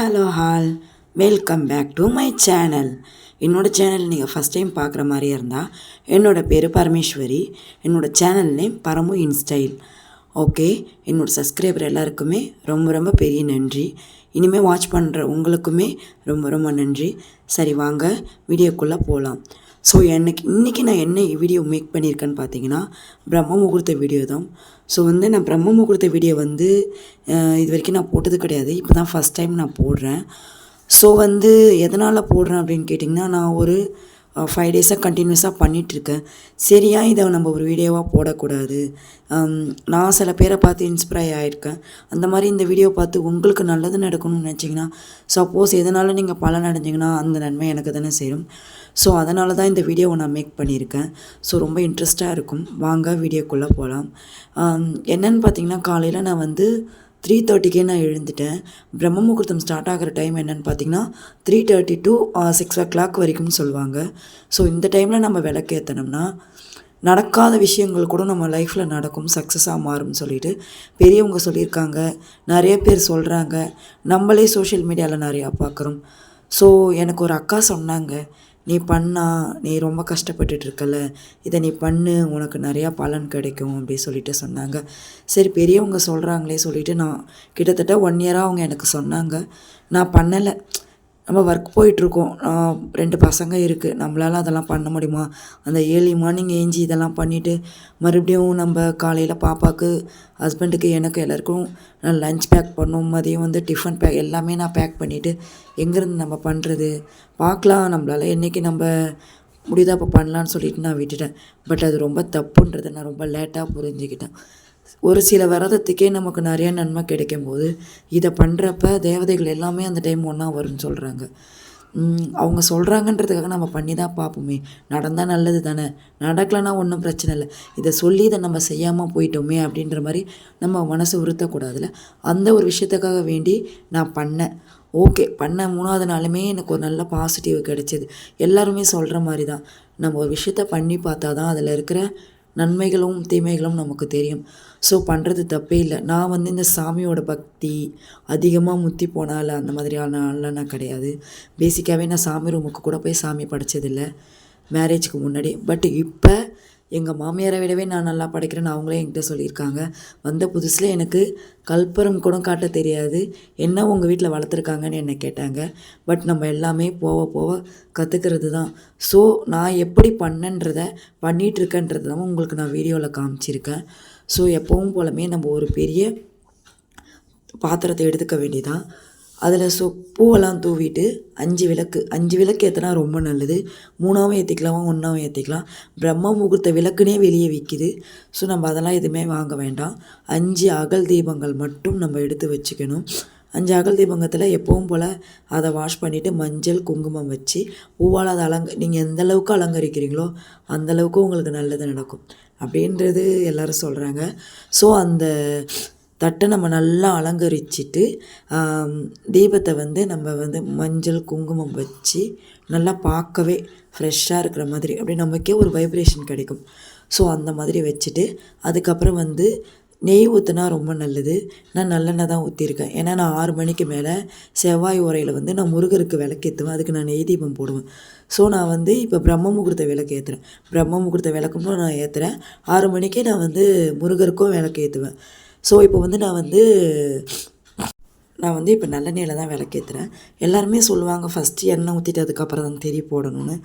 Hello all welcome back to my channel. என்னோடய channel நீங்கள் first time பார்க்குற மாதிரியே இருந்தால் என்னோடய பேர் பரமேஸ்வரி. என்னோடய channel name Paramu in style. Okay. என்னோடய சப்ஸ்கிரைபர் எல்லாருக்குமே ரொம்ப ரொம்ப பெரிய நன்றி. இனிமேல் வாட்ச் பண்ணுற உங்களுக்குமே ரொம்ப ரொம்ப நன்றி. சரி வாங்க. வீடியோக்குள்ளே போகலாம் ஸோ எனக்கு இன்றைக்கி நான் என்ன வீடியோ மேக் பண்ணியிருக்கேன்னு பார்த்தீங்கன்னா பிரம்ம முகூர்த்த வீடியோ தான். ஸோ வந்து நான் பிரம்ம முகூர்த்த வீடியோ வந்து இது வரைக்கும் நான் போட்டது கிடையாது. இப்போ தான் ஃபஸ்ட் டைம் நான் போடுறேன். ஸோ வந்து எதனால் போடுறேன் அப்படின்னு கேட்டிங்கன்னா நான் ஒரு ஃபைவ் டேஸாக கண்டினியூஸாக பண்ணிகிட்ருக்கேன் சரியா இதை நம்ம ஒரு வீடியோவாக போடக்கூடாது. நான் சில பேரை பார்த்து இன்ஸ்பைர் ஆகியிருக்கேன் அந்த மாதிரி இந்த வீடியோ பார்த்து உங்களுக்கு நல்லது நடக்கணும்னு நினச்சிங்கன்னா சப்போஸ் எதனால் நீங்கள் பலன் அடைஞ்சிங்கன்னா அந்த நன்மை எனக்கு தானே சேரும். ஸோ அதனால தான் இந்த வீடியோவை நான் மேக் பண்ணியிருக்கேன். ஸோ ரொம்ப இன்ட்ரெஸ்ட்டாக இருக்கும். வாங்க வீடியோக்குள்ளே போகலாம் என்னென்னு பார்த்தீங்கன்னா காலையில் நான் வந்து த்ரீ தேர்ட்டிக்கே நான் எழுந்துட்டேன். பிரம்ம முகூர்த்தம் ஸ்டார்ட் ஆகிற டைம் என்னன்னு பார்த்தீங்கன்னா three thirty to six o'clock வரைக்கும்னு சொல்லுவாங்க. ஸோ இந்த டைமில் நம்ம விளக்கேற்றணும்னா நடக்காத விஷயங்கள் கூட நம்ம லைஃப்பில் நடக்கும் சக்ஸஸாக மாறும்னு சொல்லிட்டு பெரியவங்க சொல்லியிருக்காங்க. நிறைய பேர் சொல்கிறாங்க நம்மளே சோஷியல் மீடியாவில் நிறையா பார்க்குறோம். ஸோ எனக்கு ஒரு அக்கா சொன்னாங்க. நீ பண்ணா நீ ரொம்ப கஷ்டப்பட்டுட்ருக்கல இதை நீ பண்ணு உனக்கு நிறையா பலன் கிடைக்கும் அப்படி சொல்லிட்டு சொன்னாங்க. சரி பெரியவங்க சொல்கிறாங்களே சொல்லிட்டு நான் கிட்டத்தட்ட ஒன் இயராக அவங்க எனக்கு சொன்னாங்க. நான் பண்ணலை. நம்ம ஒர்க் போயிட்டுருக்கோம். ரெண்டு பசங்க இருக்குது நம்மளால அதெல்லாம் பண்ண முடியுமா? அந்த ஏர்லி மார்னிங் ஏஞ்சி இதெல்லாம் பண்ணிவிட்டு மறுபடியும் நம்ம காலையில் பாப்பாவுக்கு ஹஸ்பண்டுக்கு எனக்கு எல்லாருக்கும் நான் லஞ்ச் பேக் பண்ணோம். மதியம் வந்து டிஃபன் பேக் எல்லாமே நான் பேக் பண்ணிவிட்டு எங்கேருந்து நம்ம பண்ணுறது பார்க்கலாம். நம்மளால் என்றைக்கு நம்ம முடியுதா அப்போ பண்ணலான்னு சொல்லிட்டு நான் விட்டுட்டேன். பட் அது ரொம்ப தப்புன்றதை நான் ரொம்ப லேட்டாக புரிஞ்சுக்கிட்டேன். ஒரு சில விரதத்துக்கே நமக்கு நிறைய நன்மை கிடைக்கும் போது இதை பண்ணுறப்ப தேவதைகள் எல்லாமே அந்த டைம் ஒன்றா வரும்னு சொல்கிறாங்க அவங்க சொல்கிறாங்கன்றதுக்காக நம்ம பண்ணி தான் பார்ப்போமே. நடந்தால் நல்லது தானே நடக்கலைன்னா ஒன்றும் பிரச்சனை இல்லை. இதை சொல்லி இதை நம்ம செய்யாமல் போயிட்டோமே அப்படின்ற மாதிரி நம்ம மனசு உறுத்தக்கூடாதுல்ல. அந்த ஒரு விஷயத்துக்காக வேண்டி நான் பண்ணேன். ஓகே பண்ண மூணாவது நாளுமே எனக்கு ஒரு நல்ல பாசிட்டிவ் கிடைச்சிது. எல்லாருமே சொல்கிற மாதிரி தான் நம்ம ஒரு விஷயத்த பண்ணி பார்த்தா தான் அதில் இருக்கிற நன்மைகளும் தீமைகளும் நமக்கு தெரியும். ஸோ பண்ணுறது தப்பே இல்லை. நான் வந்து இந்த சாமியோட பக்தி அதிகமாக முத்தி போனால் அந்த மாதிரியான ஆள்லாம் நான் கிடையாது. பேசிக்காகவே நான் சாமி ரூமுக்கு கூட போய் சாமி படைச்சதில்லை. மேரேஜ்க்கு முன்னாடி. பட் இப்போ எங்கள் மாமியாரை விடவே நான் நல்லா படைக்கிறேன்னு அவங்களே என்கிட்ட சொல்லியிருக்காங்க. வந்த புதுசில் எனக்கு கல்பரம் கூட காட்ட தெரியாது. என்ன உங்கள் வீட்டில் வளர்த்துருக்காங்கன்னு என்னை கேட்டாங்க. பட் நம்ம எல்லாமே போக போக கற்றுக்கிறது தான் ஸோ நான் எப்படி பண்ணன்றதை பண்ணிகிட்ருக்கேன்றது தான் உங்களுக்கு நான் வீடியோவில் காமிச்சிருக்கேன். ஸோ எப்பவும் போலமே நம்ம ஒரு பெரிய பாத்திரத்தை எடுத்துக்க வேண்டியதான் அதில் ஸோ பூவெல்லாம் தூவிட்டு அஞ்சு விளக்கு அஞ்சு விளக்கு ஏற்றினா ரொம்ப நல்லது. மூணாவும் ஏற்றிக்கலாம் ஒன்றாவும் ஏற்றிக்கலாம் பிரம்ம முகூர்த்த விளக்குனே வெளியே விற்கிது ஸோ நம்ம அதெல்லாம் எதுவுமே வாங்க வேண்டாம். அஞ்சு அகல் தீபங்கள் மட்டும் நம்ம எடுத்து வச்சுக்கணும். அஞ்சு அகல் தீபங்கத்தில் எப்பவும் போல் அதை வாஷ் பண்ணிவிட்டு மஞ்சள் குங்குமம் வச்சு பூவால் அதை அலங்க நீங்கள் எந்த அளவுக்கு அலங்கரிக்கிறீங்களோ அந்த அளவுக்கு உங்களுக்கு நல்லது நடக்கும். அப்படின்றது எல்லோரும் சொல்கிறாங்க ஸோ அந்த தட்டை நம்ம நல்லா அலங்கரிச்சிட்டு தீபத்தை வந்து நம்ம வந்து மஞ்சள் குங்குமம் வச்சு நல்லா பார்க்கவே ஃப்ரெஷ்ஷாக இருக்கிற மாதிரி அப்படி நமக்கே ஒரு வைப்ரேஷன் கிடைக்கும். ஸோ அந்த மாதிரி வச்சுட்டு அதுக்கப்புறம் வந்து நெய் ஊற்றினா ரொம்ப நல்லது. நான் நல்லெண்ணெய் தான் ஊற்றிருக்கேன் ஏன்னா நான் ஆறு மணிக்கு மேலே செவ்வாய் உரையில் வந்து நான் முருகருக்கு விளக்கேற்றுவேன் அதுக்கு நான் நெய் தீபம் போடுவேன். ஸோ நான் வந்து இப்போ பிரம்ம முகூர்த்த விளக்கு ஏற்றுறேன் பிரம்ம முகூர்த்த விளக்கும் நான் ஏற்றுறேன் ஆறு மணிக்கே நான் வந்து முருகருக்கும் விளக்கு ஏற்றுவேன் ஸோ இப்போ வந்து நான் வந்து நான் வந்து இப்போ நல்லெண்ணெயில் தான் விளக்கேற்றுறேன் எல்லாருமே சொல்லுவாங்க ஃபஸ்ட்டு எண்ணெய் ஊற்றிட்டு அதுக்கப்புறம் தான் திரி போடணும்னு.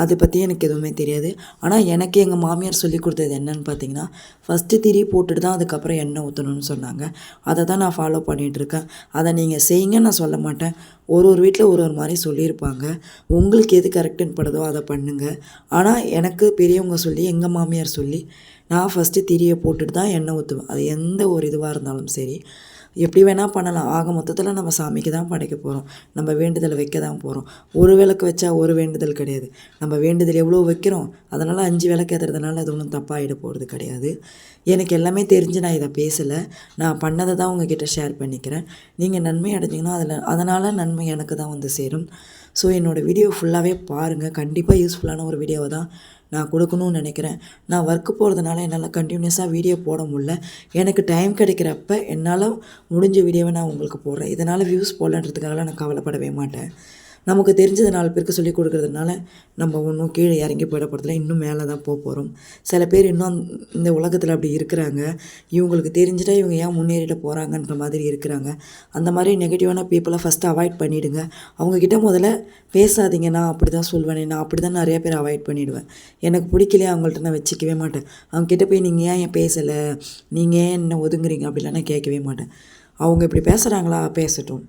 அதை பற்றி எனக்கு எதுவுமே தெரியாது. ஆனால் எனக்கு எங்கள் மாமியார் சொல்லி கொடுத்தது என்னன்னு பார்த்தீங்கன்னா ஃபஸ்ட்டு திரி போட்டுட்டு தான் அதுக்கப்புறம் எண்ணெய் ஊற்றணும்னு சொன்னாங்க. அதை தான் நான் ஃபாலோ பண்ணிகிட்ருக்கேன் அதை நீங்கள் செய்யுங்க நான் சொல்ல மாட்டேன். ஒரு ஒரு வீட்டில் ஒரு ஒரு மாதிரி சொல்லியிருப்பாங்க. உங்களுக்கு எது கரெக்டுன்னு படுதோ அதை பண்ணுங்கள் ஆனால் எனக்கு பெரியவங்க சொல்லி எங்கள் மாமியார் சொல்லி நான் ஃபஸ்ட்டு திரியை போட்டுட்டு தான் எண்ணெய் ஊற்றுவேன் அது எந்த ஒரு இதுவாக இருந்தாலும் சரி. எப்படி வேணால் பண்ணலாம். ஆக மொத்தத்தில் நம்ம சாமிக்கு தான் படைக்க போகிறோம் நம்ம வேண்டுதலை வைக்க தான் போகிறோம் ஒரு விளக்கு வச்சா ஒரு வேண்டுதல் கிடையாது. நம்ம வேண்டுதல் எவ்வளோ வைக்கிறோம்? அதனால் அஞ்சு விளக்கு ஏற்றுறதுனால அது ஒன்றும் தப்பாகிட போகிறது கிடையாது. எனக்கு எல்லாமே தெரிஞ்சு நான் இதை பேசலை. நான் பண்ணதை தான் உங்ககிட்ட ஷேர் பண்ணிக்கிறேன். நீங்கள் நன்மை அடைஞ்சிங்கன்னா அதில் அதனால் நன்மை எனக்கு தான் வந்து சேரும். ஸோ என்னோடய வீடியோ ஃபுல்லாகவே பாருங்கள் கண்டிப்பாக யூஸ்ஃபுல்லான ஒரு வீடியோவை தான் நான் கொடுக்கணும்னு நினைக்கிறேன். நான் ஒர்க்கு போகிறதுனால என்னால் கண்டினியூஸாக வீடியோ போட முடியல. எனக்கு டைம் கிடைக்கிறப்ப என்னால் முடிஞ்ச வீடியோவை நான் உங்களுக்கு போடுறேன். இதனால் வியூஸ் போடலன்றதுக்காகலாம் நான் கவலைப்படவே மாட்டேன். நமக்கு தெரிஞ்சதை நாலு பேருக்கு சொல்லிக் கொடுக்குறதுனால நம்ம ஒன்றும் கீழே இறங்கி போயிடப்படுறதுல இன்னும் மேலே தான் போக போகிறோம் சில பேர் இன்னும் இந்த உலகத்தில் அப்படி இருக்கிறாங்க. இவங்களுக்கு தெரிஞ்சுட்டா இவங்க ஏன் முன்னேறிட போகிறாங்கன்ற மாதிரி இருக்கிறாங்க. அந்த மாதிரி நெகட்டிவான பீப்புளை ஃபஸ்ட்டு அவாய்ட் பண்ணிவிடுங்க அவங்கக்கிட்ட முதல்ல பேசாதீங்க. நான் அப்படி தான் சொல்வேனே. நான் அப்படி தான் நிறைய பேர் அவாய்ட் பண்ணிவிடுவேன் எனக்கு பிடிக்கலையே அவங்கள்ட்ட நான் வச்சுக்கவே மாட்டேன். அவங்கக்கிட்ட போய் நீங்கள் ஏன் ஏன் பேசலை? நீங்கள் ஏன் என்ன ஒதுங்குறீங்க? அப்படிலாம் நான் கேட்கவே மாட்டேன். அவங்க இப்படி பேசுகிறாங்களா பேசட்டும்.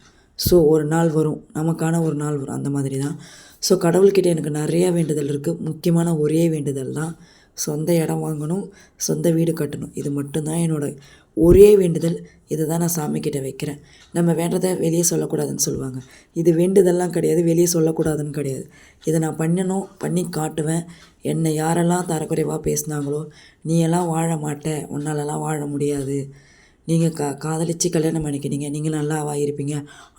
ஸோ ஒரு நாள் வரும் நமக்கான ஒரு நாள் வரும் அந்த மாதிரி தான் ஸோ கடவுள்கிட்ட எனக்கு நிறையா வேண்டுதல் இருக்குது முக்கியமான ஒரே வேண்டுதல் தான். சொந்த இடம் வாங்கணும் சொந்த வீடு கட்டணும் இது மட்டும்தான் என்னோட ஒரே வேண்டுதல். இதை தான் நான் சாமிக்கிட்ட வைக்கிறேன். நம்ம வேண்டதை வெளியே சொல்லக்கூடாதுன்னு சொல்லுவாங்க. இது வேண்டுதல்லாம் கிடையாது வெளியே சொல்லக்கூடாதுன்னு கிடையாது. இதை நான் பண்ணணும் பண்ணி காட்டுவேன். என்னை யாரெல்லாம் தரக்குறைவாக பேசினாங்களோ நீ எல்லாம் வாழ மாட்ட உன்னாலலாம் வாழ முடியாது. நீங்கள் கா காதலிச்சு கல்யாணம் பண்ணிக்கிறீங்க நீங்கள் நல்லாவா இருப்பீங்க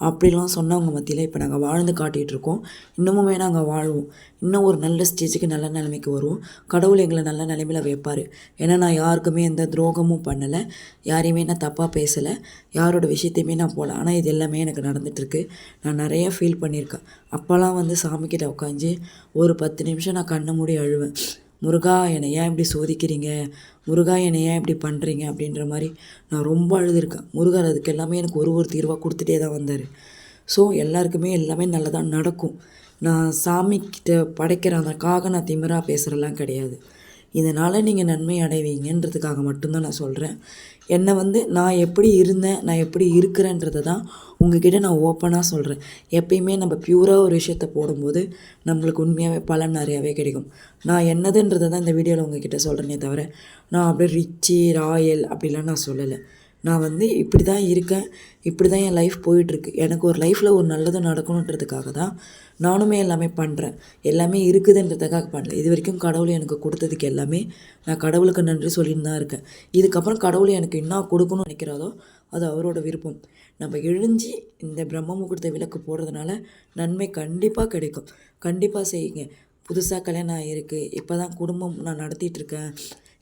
அப்படிலாம் சொன்னவங்க மத்தியில் இப்போ நாங்கள் வாழ்ந்து காட்டிகிட்டு இருக்கோம். இன்னமுமே நாங்கள் வாழ்வோம். இன்னும் ஒரு நல்ல ஸ்டேஜுக்கு நல்ல நிலைமைக்கு வருவோம். கடவுள் எங்களை நல்ல நிலைமையில் வைப்பார். ஏன்னா நான் யாருக்குமே எந்த துரோகமும் பண்ணலை. யாரையுமே நான் தப்பாக பேசலை. யாரோட விஷயத்தையுமே நான் போகல ஆனால் இது எல்லாமே எனக்கு நடந்துகிட்ருக்கு நான் நிறைய ஃபீல் பண்ணியிருக்கேன். அப்போல்லாம் வந்து சாமிக்கிட்ட உட்காந்து ஒரு பத்து நிமிஷம் நான் கண்ணை மூடி அழுவேன். முருகா என்னை ஏன் இப்படி சோதிக்கிறீங்க? முருகா என்னை ஏன் இப்படி பண்ணுறீங்க அப்படின்ற மாதிரி நான் ரொம்ப அழுதுருக்கேன். முருகர் அதுக்கு எல்லாமே எனக்கு ஒரு ஒரு தீர்வாக கொடுத்துட்டே தான் வந்தார். ஸோ எல்லாருக்குமே எல்லாமே நல்லதாக நடக்கும். நான் சாமிக்கிட்ட படைக்கிற அதற்காக நான் திமிராக பேசுகிறலாம் கிடையாது. இதனால் நீங்கள் நன்மை அடைவீங்கன்றதுக்காக மட்டும்தான் நான் சொல்கிறேன் என்னை வந்து நான் எப்படி இருந்தேன் நான் எப்படி இருக்கிறேன்றதை தான் உங்ககிட்ட நான் ஓப்பனாக சொல்கிறேன் எப்பயுமே நம்ம பியூராக ஒரு விஷயத்த போடும்போது நம்மளுக்கு உண்மையாகவே பலன் நிறையாவே கிடைக்கும். நான் என்னதுன்றதை தான் இந்த வீடியோவில் உங்ககிட்ட சொல்கிறேனே தவிர நான் அப்படியே ரிச்சி ராயல் அப்படிலாம் நான் சொல்லலை. நான் வந்து இப்படி தான் இருக்கேன் இப்படி தான் என் லைஃப் போயிட்டுருக்கு. எனக்கு ஒரு லைஃப்பில் ஒரு நல்லது நடக்கணுன்றதுக்காக தான் நானுமே எல்லாமே பண்ணுறேன் எல்லாமே இருக்குதுன்றதுக்காக பண்ணல. இது வரைக்கும் கடவுள் எனக்கு கொடுத்ததுக்கு எல்லாமே நான் கடவுளுக்கு நன்றி சொல்லின்னு தான் இருக்கேன். இதுக்கப்புறம் கடவுள் எனக்கு என்ன கொடுக்கணும்னு நினைக்கிறாரோ அது அவரோட விருப்பம். நம்ம எழுஞ்சி இந்த பிரம்ம முகூர்த்த விளக்கு போடுறதுனால நன்மை கண்டிப்பாக கிடைக்கும். கண்டிப்பாக செய்யுங்க. புதுசாக கல்யாணம் ஆகிருக்கு இப்போ தான் குடும்பம் நான் நடத்திட்டுருக்கேன்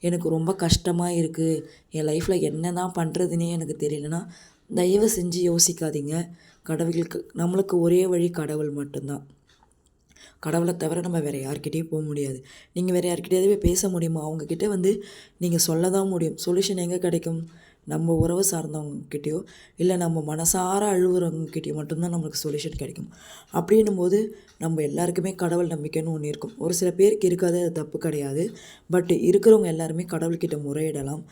எனக்கு ரொம்ப கஷ்டமாக இருக்குது என் லைஃப்பில் என்ன தான் பண்ணுறதுனே எனக்கு தெரியலனா தயவு செஞ்சு யோசிக்காதீங்க. கடவுளுக்கு நம்மளுக்கு ஒரே வழி கடவுள் மட்டும்தான். கடவுளை தவிர நம்ம வேறு யார்கிட்டேயும் போக முடியாது. நீங்கள் வேறு யார்கிட்டயாவது போய் பேச முடியுமா? அவங்கக்கிட்ட வந்து நீங்கள் சொல்ல தான் முடியும். சொல்யூஷன் எங்கே கிடைக்கும்? நம்ம உறவு சார்ந்தவங்கக்கிட்டேயோ இல்லை நம்ம மனசார அழுகுறவங்கக்கிட்டேயோ மட்டும்தான் நம்மளுக்கு சொல்யூஷன் கிடைக்கும். அப்படின்னும் போது நம்ம எல்லாருக்குமே கடவுள் நம்பிக்கைன்னு ஒன்று இருக்கும். ஒரு சில பேருக்கு இருக்காது அது தப்பு கிடையாது. பட் இருக்கிறவங்க எல்லாருமே கடவுள்கிட்ட முறையிடலாம்.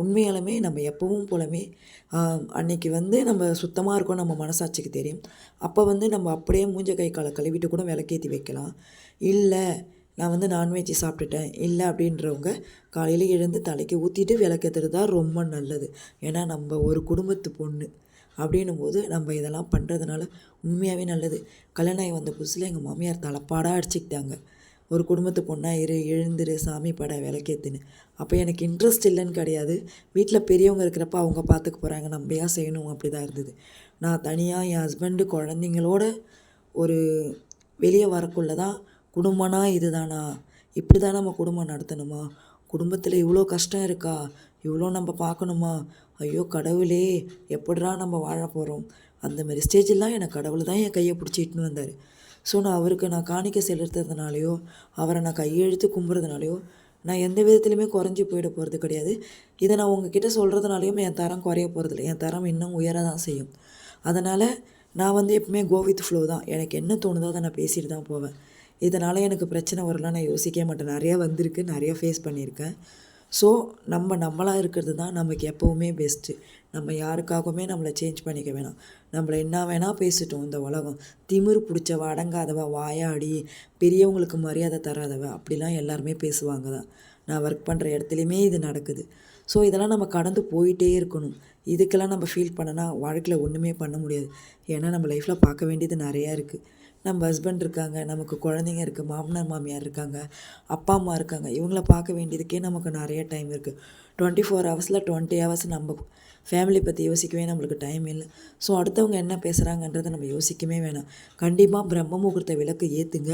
உண்மையாலுமே நம்ம எப்பவும் போலவே அன்னைக்கு வந்து நம்ம சுத்தமாக இருக்கோம் நம்ம மனசாட்சிக்கு தெரியும். அப்போ வந்து நம்ம அப்படியே மூஞ்ச கை காலை கழுவிட்டு கூட விளக்கேற்றி வைக்கலாம். இல்லை நான் வந்து நான்வெஜ் சாப்பிட்டுட்டேன் இல்லை அப்படின்றவங்க காலையில் எழுந்து தலைக்கு ஊற்றிட்டு விளக்கேற்றுறது தான் ரொம்ப நல்லது. ஏன்னா நம்ம ஒரு குடும்பத்து பொண்ணு அப்படின்னும் போது நம்ம இதெல்லாம் பண்ணுறதுனால உண்மையாகவே நல்லது. கல்யாணம் வந்த புதுசில் எங்கள் மாமியார் தலைப்பாடாக அடிச்சுக்கிட்டாங்க. ஒரு குடும்பத்து பொண்ணாக இரு எழுந்துரு சாமி பட விளக்கேத்துன்னு. அப்போ எனக்கு இன்ட்ரெஸ்ட் இல்லைன்னு கிடையாது. வீட்டில் பெரியவங்க இருக்கிறப்ப அவங்க பார்த்துக்க போகிறாங்க நம்ம ஏன் செய்யணும்? அப்படி தான் இருந்தது. நான் தனியாக என் ஹஸ்பண்டு குழந்தைங்களோட ஒரு வெளியே வரக்குள்ள தான் குடும்பம்னா இதுதானா? இப்படி தான் நம்ம குடும்பம் நடத்தணுமா? குடும்பத்தில் இவ்வளோ கஷ்டம் இருக்கா? இவ்வளோ நம்ம பார்க்கணுமா ஐயோ கடவுளே எப்படிடா நம்ம வாழ போகிறோம் அந்த மாதிரி ஸ்டேஜெல்லாம் எனக்கு கடவுள் தான் என் கையை பிடிச்சிட்டுன்னு வந்தார். ஸோ நான் அவருக்கு நான் காணிக்க செலுத்துறதுனாலையோ அவரை நான் கையெழுத்து கும்புறதுனாலையோ நான் எந்த விதத்துலையுமே குறைஞ்சி போயிட போகிறது கிடையாது. இதை நான் உங்ககிட்ட சொல்கிறதுனாலையும் என் தரம் குறைய போகிறதில்ல என் தரம் இன்னும் உயர தான் செய்யும். அதனால் நான் வந்து எப்பவுமே கோ வித் ஃப்ளோ தான். எனக்கு என்ன தோணுதோ அதை நான் பேசிட்டு தான் போவேன். இதனால் எனக்கு பிரச்சனை வரலாம் நான் யோசிக்கவே மாட்டேன். நிறையா வந்திருக்கு. நிறையா ஃபேஸ் பண்ணியிருக்கேன். ஸோ நம்ம நம்மளாக இருக்கிறது தான் நமக்கு எப்போவுமே பெஸ்ட்டு நம்ம யாருக்காகவுமே நம்மளை சேஞ்ச் பண்ணிக்க வேணாம். நம்மளை என்ன வேணால் பேசிட்டோம் இந்த உலகம். திமிரு பிடிச்சவ அடங்காதவ வாயாடி பெரியவங்களுக்கு மரியாதை தராதவ அப்படிலாம் எல்லாருமே பேசுவாங்க தான். நான் ஒர்க் பண்ணுற இடத்துலையுமே இது நடக்குது. ஸோ இதெல்லாம் நம்ம கடந்து போயிட்டே இருக்கணும். இதுக்கெல்லாம் நம்ம ஃபீல் பண்ணனா வாழ்க்கையில் ஒன்றுமே பண்ண முடியாது. ஏன்னா நம்ம லைஃப்பில் பார்க்க வேண்டியது நிறையா இருக்குது நம்ம ஹஸ்பண்ட் இருக்காங்க நமக்கு குழந்தைங்க இருக்குது மாமனார் மாமியார் இருக்காங்க அப்பா அம்மா இருக்காங்க. இவங்கள பார்க்க வேண்டியதுக்கே நமக்கு நிறைய டைம் இருக்குது டுவெண்ட்டி ஃபோர் ஹவர்ஸில் டுவெண்ட்டி ஹவர்ஸ் நம்ம ஃபேமிலி பற்றி யோசிக்கவே நம்மளுக்கு டைம் இல்லை. ஸோ அடுத்தவங்க என்ன பேசுகிறாங்கன்றதை நம்ம யோசிக்கவே வேணாம். கண்டிப்பாக பிரம்ம முகூர்த்த விளக்கு ஏற்றுங்க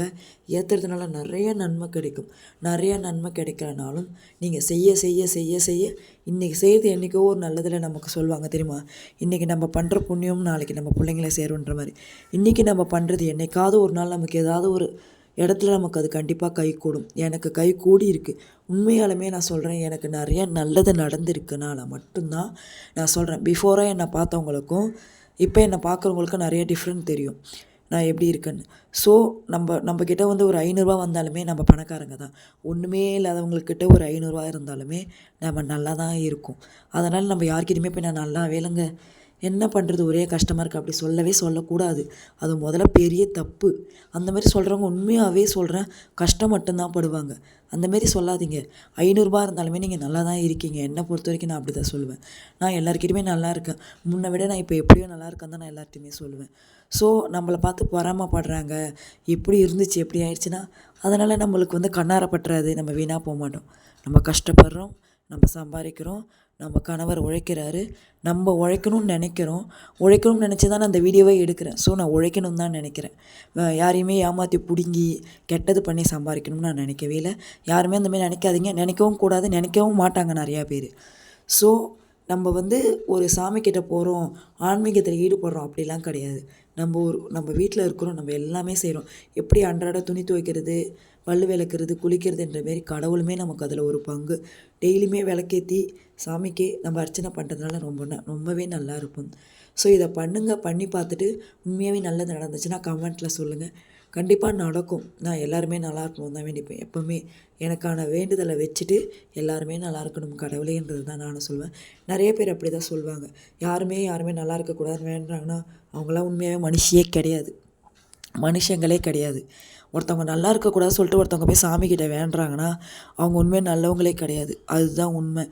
ஏற்றுறதுனால நிறைய நன்மை கிடைக்கும். நிறைய நன்மை கிடைக்கலனாலும் நீங்கள் செய்ய செய்ய செய்ய செய்ய இன்றைக்கி செய்கிறது என்றைக்கோ ஒரு நல்லதில் நமக்கு சொல்லுவாங்க தெரியுமா? இன்றைக்கி நம்ம பண்ணுற புண்ணியம் நாளைக்கு நம்ம பிள்ளைங்கள சேருன்ற மாதிரி. இன்றைக்கி நம்ம பண்ணுறது என்னைக்காவது ஒரு நாள் நமக்கு ஏதாவது ஒரு இடத்துல நமக்கு அது கண்டிப்பாக கை கூடும். எனக்கு கை கூடி இருக்குது உண்மையாலுமே நான் சொல்கிறேன் எனக்கு நிறைய நல்லது நடந்திருக்குனால மட்டும்தான் நான் சொல்கிறேன் பிஃபோராக என்னை பார்த்தவங்களுக்கும் இப்போ என்னை பார்க்குறவங்களுக்கும் நிறைய டிஃப்ரெண்ட் தெரியும். நான் எப்படி இருக்கேன்னு. ஸோ நம்ம நம்மக்கிட்ட வந்து ஒரு ஐநூறுரூவா வந்தாலுமே நம்ம பணக்காரங்க தான். ஒன்றுமே இல்லாதவங்கக்கிட்ட ஒரு ஐநூறுரூவா இருந்தாலுமே நம்ம நல்லா தான் இருக்கும். அதனால் நம்ம யார்கிட்டையுமே போய் நான் நல்லா வேலைங்க என்ன பண்ணுறது ஒரே கஷ்டமாக இருக்குது அப்படி சொல்லவே சொல்லக்கூடாது. அது முதல்ல பெரிய தப்பு. அந்த மாதிரி சொல்கிறவங்க உண்மையாகவே சொல்கிறேன் கஷ்டம் மட்டும்தான் படுவாங்க. அந்தமாரி சொல்லாதீங்க. ஐநூறுரூபா இருந்தாலுமே நீங்கள் நல்லா தான் இருக்கீங்க. என்னை பொறுத்த வரைக்கும் நான் அப்படி தான் சொல்லுவேன். நான் எல்லாருக்கிட்டையுமே நல்லா இருக்கேன். முன்னை விட நான் இப்போ எப்படியோ நல்லா இருக்கேன் தான் நான் எல்லார்ட்டையுமே சொல்லுவேன். ஸோ நம்மளை பார்த்து பொறாமப்படுறாங்க. எப்படி இருந்துச்சு? எப்படி ஆயிடுச்சுன்னா அதனால் நம்மளுக்கு வந்து கண்ணார நம்ம வீணாக போக மாட்டோம். நம்ம கஷ்டப்படுறோம். நம்ம சம்பாதிக்கிறோம். நம்ம கணவர் உழைக்கிறாரு நம்ம உழைக்கணும்னு நினைக்கிறோம். உழைக்கணும்னு நினச்சி தான் நான் அந்த வீடியோவே எடுக்கிறேன். ஸோ நான் உழைக்கணும்னு தான் நினைக்கிறேன். யாரையுமே ஏமாற்றி பிடுங்கி கெட்டது பண்ணி சம்பாதிக்கணும்னு நான் நினைக்கவே இல்லை. யாருமே அந்தமாரி நினைக்காதீங்க. நினைக்கவும் கூடாது. நினைக்கவும் மாட்டாங்க நிறையா பேர். ஸோ நம்ம வந்து ஒரு சாமி கிட்ட போகிறோம் ஆன்மீகத்தில் ஈடுபடுறோம். அப்படிலாம் கிடையாது. நம்ம ஒரு நம்ம வீட்டில் இருக்கிறோம். நம்ம எல்லாமே செய்கிறோம் எப்படி அன்றாட துணி துவைக்கிறது பல் விளக்குறது குளிக்கிறதுன்ற மாரி கடவுளுமே நமக்கு அதில் ஒரு பங்கு. டெய்லியுமே விளக்கேற்றி சாமிக்கு நம்ம அர்ச்சனை பண்ணுறதுனால ரொம்ப ந- ரொம்பவே நல்லா இருக்கும். ஸோ இதை பண்ணுங்கள் பண்ணி பார்த்துட்டு உண்மையாகவே நல்லது நடந்துச்சுன்னா கமெண்ட்டில் சொல்லுங்கள் கண்டிப்பாக நடக்கும். நான் எல்லாருமே நல்லா இருக்கணும் தான் வேண்டிப்பேன் எப்போவுமே. எனக்கான வேண்டுதலை வச்சுட்டு எல்லாருமே நல்லா இருக்கணும் கடவுளேன்றது தான் நானும் சொல்லுவேன் நிறைய பேர் அப்படி தான் சொல்லுவாங்க யாருமே யாருமே நல்லா இருக்கக்கூடாதுன்னு வேண்டுறாங்கன்னா அவங்களாம் உண்மையாகவே மனுஷியே கிடையாது. மனுஷங்களே கிடையாது. ஒருத்தவங்க நல்லா இருக்கக்கூடாது சொல்லிட்டு ஒருத்தவங்க போய் சாமிக்கிட்ட வேண்டுறாங்கன்னா அவங்க உண்மையாக நல்லவங்களே கிடையாது. அதுதான் உண்மை.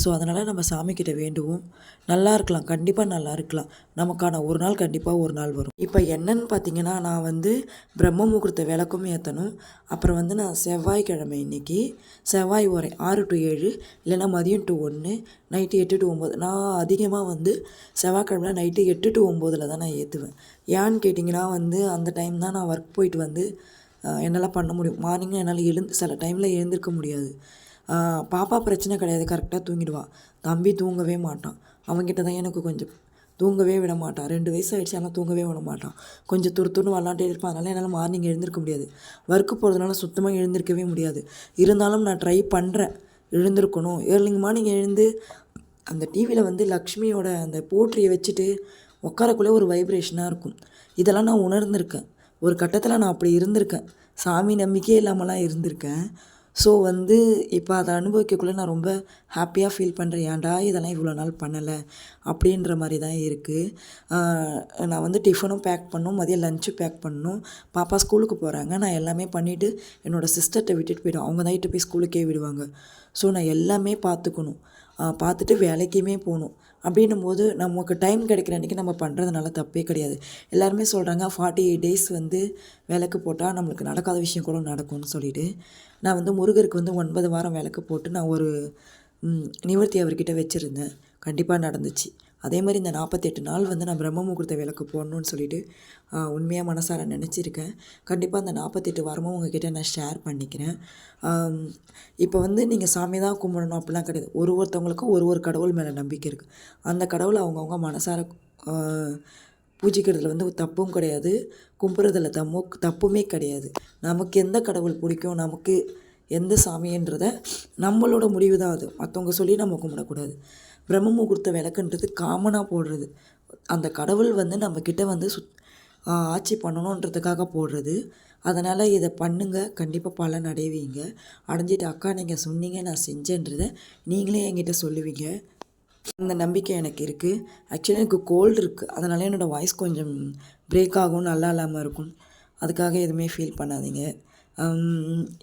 ஸோ அதனால் நம்ம சாமிக்கிட்ட வேண்டுவோம். நல்லா இருக்கலாம். கண்டிப்பாக நல்லா இருக்கலாம். நமக்கான ஒரு நாள் கண்டிப்பாக ஒரு நாள் வரும். இப்போ என்னன்னு பார்த்தீங்கன்னா நான் வந்து பிரம்ம முகூர்த்த விளக்கும் ஏற்றணும் அப்புறம் வந்து நான் செவ்வாய்க்கிழமை இன்னைக்கு செவ்வாய் உரை ஆறு டு ஏழு இல்லைன்னா மதியம் டு ஒன்று நைட்டு எட்டு டு ஒம்பது நான் அதிகமாக வந்து செவ்வாய்க்கிழமை நைட்டு எட்டு டு ஒம்போதில் தான் நான் ஏற்றுவேன் ஏன்னு கேட்டிங்கன்னா வந்து அந்த டைம் தான் நான் ஒர்க் போயிட்டு வந்து என்னால் பண்ண முடியும். மார்னிங் என்னால் எழுந்து சில டைமில் எழுந்திருக்க முடியாது. பாப்பா பிரச்சனை கிடையாது. கரெக்டாக தூங்கிடுவான் தம்பி தூங்கவே மாட்டான். அவங்ககிட்ட தான் எனக்கு கொஞ்சம் தூங்கவே விட மாட்டான். ரெண்டு வயசு ஆகிடுச்சு ஆனால் தூங்கவே விட மாட்டான். கொஞ்சம் துரு துருன்னு விளாண்டே இருப்பான். அதனால் என்னால் மார்னிங் எழுந்திருக்க முடியாது. ஒர்க்கு போகிறதுனால சுத்தமாக எழுந்திருக்கவே முடியாது. இருந்தாலும் நான் ட்ரை பண்ணுறேன் எழுந்திருக்கணும். ஏர்லிங் மார்னிங் எழுந்து அந்த டிவியில் வந்து லக்ஷ்மியோட அந்த போற்றியை வச்சுட்டு உட்காரக்குள்ளே ஒரு வைப்ரேஷனாக இருக்கும். இதெல்லாம் நான் உணர்ந்திருக்கேன். ஒரு கட்டத்தில் நான் அப்படி இருந்திருக்கேன். சாமி நம்பிக்கையே இல்லாமலாம் இருந்திருக்கேன். ஸோ வந்து இப்போ அதை அனுபவிக்கக்குள்ளே நான் ரொம்ப ஹாப்பியாக ஃபீல் பண்ணுறேன் ஏன்டா இதெல்லாம் இவ்வளோ நாள் பண்ணலை? அப்படின்ற மாதிரி தான் இருக்குது நான் வந்து டிஃபனும் பேக் பண்ணும். மதியம் லஞ்சு பேக் பண்ணணும் பாப்பா ஸ்கூலுக்கு போகிறாங்க நான் எல்லாமே பண்ணிவிட்டு என்னோடய சிஸ்டர்கிட்ட விட்டுட்டு போய்டும் அவங்க தான் இட்டு போய் ஸ்கூலுக்கே விடுவாங்க. ஸோ நான் எல்லாமே பார்த்துக்கணும் பார்த்துட்டு வேலைக்குமே போகணும். அப்படின்னும் போது நமக்கு டைம் கிடைக்கிற அன்றைக்கி நம்ம பண்ணுறதுனால தப்பே கிடையாது. எல்லாருமே சொல்கிறாங்க ஃபார்ட்டி எயிட் டேஸ் வந்து விளக்கு போட்டால் நம்மளுக்கு நடக்காத விஷயம் கூட நடக்கும்னு சொல்லிட்டு. நான் வந்து முருகருக்கு வந்து ஒன்பது வாரம் விளக்கு போட்டு நான் ஒரு நிவர்த்தி அவர்கிட்ட வச்சுருந்தேன். கண்டிப்பாக நடந்துச்சு. அதே மாதிரி இந்த நாற்பத்தெட்டு நாள் வந்து நான் பிரம்ம முகூர்த்த விளக்கு போடணும்னு சொல்லிட்டு உண்மையாக மனசார நினச்சிருக்கேன். கண்டிப்பாக அந்த நாற்பத்தெட்டு வாரமும் உங்ககிட்ட நான் ஷேர் பண்ணிக்கிறேன். இப்போ வந்து நீங்கள் சாமி தான் கும்பிடணும் அப்படிலாம் கிடையாது. ஒரு ஒருத்தவங்களுக்கும் ஒரு ஒரு கடவுள் மேலே நம்பிக்கை இருக்குது அந்த கடவுளை அவங்கவுங்க மனசார பூஜிக்கிறதுல வந்து தப்பும் கிடையாது. கும்பிட்றதுல தம்மோ தப்புமே கிடையாது. நமக்கு எந்த கடவுள் பிடிக்கும் நமக்கு எந்த சாமின்றத நம்மளோட முடிவு தான் அது. மற்றவங்க சொல்லி நம்ம கும்பிடக்கூடாது. பிரம்ம முகூர்த்த விளக்குன்றது காமனாக போடுறது. அந்த கடவுள் வந்து நம்மக்கிட்ட வந்து சுத் ஆட்சி பண்ணணுன்றதுக்காக போடுறது. அதனால் இதை பண்ணுங்கள் கண்டிப்பாக பலன் அடைவீங்க. அடைஞ்சிட்டு அக்கா நீங்கள் சொன்னீங்க நான் செஞ்சேன்றதை நீங்களே என்கிட்ட சொல்லுவீங்க. அந்த நம்பிக்கை எனக்கு இருக்குது ஆக்சுவலி எனக்கு கோல்டு இருக்குது அதனால என்னோடய வாய்ஸ் கொஞ்சம் பிரேக் ஆகும் நல்லா இல்லாமல் இருக்கும். அதுக்காக எதுவுமே ஃபீல் பண்ணாதீங்க.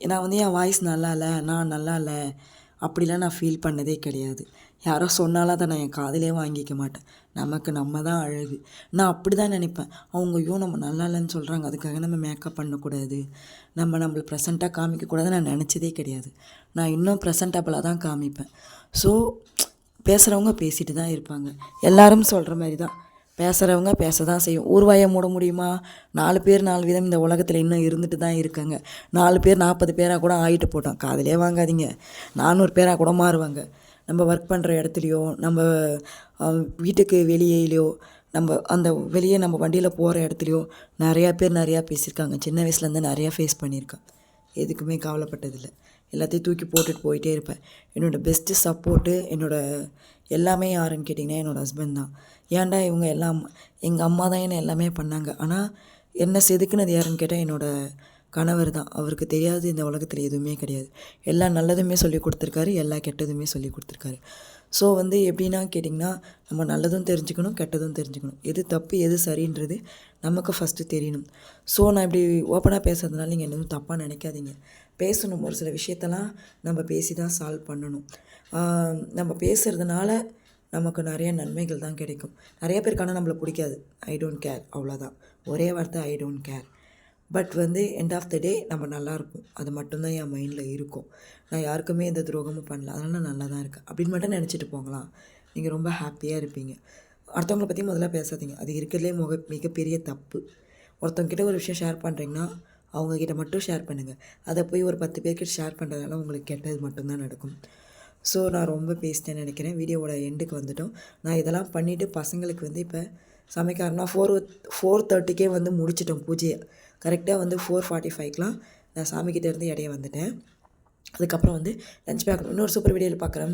நான் வந்து என் வாய்ஸ் நல்லா இல்லை நான் நல்லா இல்லை. அப்படிலாம் நான் ஃபீல் பண்ணதே கிடையாது. யாரோ சொன்னாலும் அதை நான் என் காதிலே வாங்கிக்க மாட்டேன். நமக்கு நம்ம தான் அழகு. நான் அப்படி தான் நினைப்பேன். அவங்க ஐயோ நம்ம நல்லா இல்லைன்னு சொல்கிறாங்க அதுக்காக நம்ம மேக்கப் பண்ணக்கூடாது. நம்ம நம்மளை ப்ரெசண்ட்டாக காமிக்கக்கூடாதுன்னு நான் நினச்சதே கிடையாது. நான் இன்னும் ப்ரெசன்டபுளாக தான் காமிப்பேன். ஸோ பேசுகிறவங்க பேசிட்டு தான் இருப்பாங்க. எல்லாரும் சொல்கிற மாதிரி தான் பேசுகிறவங்க பேச தான் செய்யும். ஊர்வாயை மூட முடியுமா? நாலு பேர் நாலு விதம் இந்த உலகத்தில் இன்னும் இருந்துட்டு தான் இருக்காங்க. நாலு பேர் நாற்பது பேராக கூட ஆகிட்டு போட்டோம். காதலே வாங்காதீங்க. நானூறு பேராக கூட மாறுவாங்க. நம்ம ஒர்க் பண்ணுற இடத்துலையோ நம்ம வீட்டுக்கு வெளியேலையோ நம்ம அந்த வெளியே நம்ம வண்டியில் போகிற இடத்துலையோ நிறையா பேர் நிறையா பேசியிருக்காங்க. சின்ன வயசுலேருந்து நிறையா ஃபேஸ் பண்ணியிருக்கேன். எதுக்குமே கவலைப்பட்டதில்லை. எல்லாத்தையும் தூக்கி போட்டுட்டு போயிட்டே இருப்பேன். என்னோடய பெஸ்ட்டு சப்போர்ட்டு என்னோடய எல்லாமே யாருன்னு கேட்டிங்கன்னா என்னோடய ஹஸ்பண்ட் தான். ஏன்டா இவங்க எல்லாம் எங்கள் அம்மா தான் என்ன எல்லாமே பண்ணாங்க. ஆனால் என்ன செதுக்குனது யாருன்னு கேட்டால் என்னோடய கணவர் தான். அவருக்கு தெரியாது இந்த உலகத்தில் எதுவுமே கிடையாது. எல்லா நல்லதுமே சொல்லி கொடுத்துருக்காரு எல்லா கெட்டதுமே சொல்லி கொடுத்துருக்காரு. ஸோ வந்து எப்படின்னா கேட்டிங்கன்னா நம்ம நல்லதும் தெரிஞ்சுக்கணும் கெட்டதும் தெரிஞ்சுக்கணும். எது தப்பு எது சரின்றது நமக்கு ஃபஸ்ட்டு தெரியணும். ஸோ நான் இப்படி ஓப்பனாக பேசுறதுனால நீங்கள் எதுவும் தப்பாக நினைக்காதீங்க. பேசணும் ஒரு சில விஷயத்தெல்லாம் நம்ம பேசி தான் சால்வ் பண்ணணும். நம்ம பேசுகிறதுனால நமக்கு நிறைய நன்மைகள் தான் கிடைக்கும். நிறைய பேருக்கான நம்மளை பிடிக்காது. ஐ டோன்ட் கேர் அவ்வளோதான் ஒரே வார்த்தை ஐ டோன்ட் கேர் பட் வந்து எண்ட் ஆஃப் த டே நம்ம நல்லாயிருக்கும் அது மட்டும்தான் என் மைண்டில் இருக்கும். நான் யாருக்குமே எந்த துரோகமும் பண்ணல. அதனால் நான் நல்லா தான் இருக்கேன். அப்படின்னு மட்டும் நினச்சிட்டு போகலாம். நீங்கள் ரொம்ப ஹாப்பியாக இருப்பீங்க. அடுத்தவங்கள பற்றி முதல்ல பேசாதீங்க. அது இருக்கிறதுலே முக மிகப்பெரிய தப்பு. ஒருத்தவங்கிட்ட ஒரு விஷயம் ஷேர் பண்ணுறீங்கன்னா அவங்கக்கிட்ட மட்டும் ஷேர் பண்ணுங்கள் அதை போய் ஒரு பத்து பேர்கிட்ட ஷேர் பண்ணுறதால உங்களுக்கு கெட்டது மட்டும்தான் நடக்கும். ஸோ நான் ரொம்ப பேசிட்டேன்னு நினைக்கிறேன். வீடியோவோட எண்டுக்கு வந்துட்டோம். நான் இதெல்லாம் பண்ணிவிட்டு பசங்களுக்கு வந்து இப்போ சமைக்காரனா ஃபோர் ஃபோர் தேர்ட்டிக்கே வந்து முடிச்சிட்டோம் பூஜையை. கரெக்டாக வந்து ஃபோர் ஃபார்ட்டி ஃபைவ்க்கெலாம் நான் சாமிக்கிட்டேருந்து இடையே இடைய வந்துட்டேன். அதுக்கப்புறம் வந்து லஞ்ச் பேக் இன்னொரு சூப்பர் வீடியோவில் பார்க்குறேன்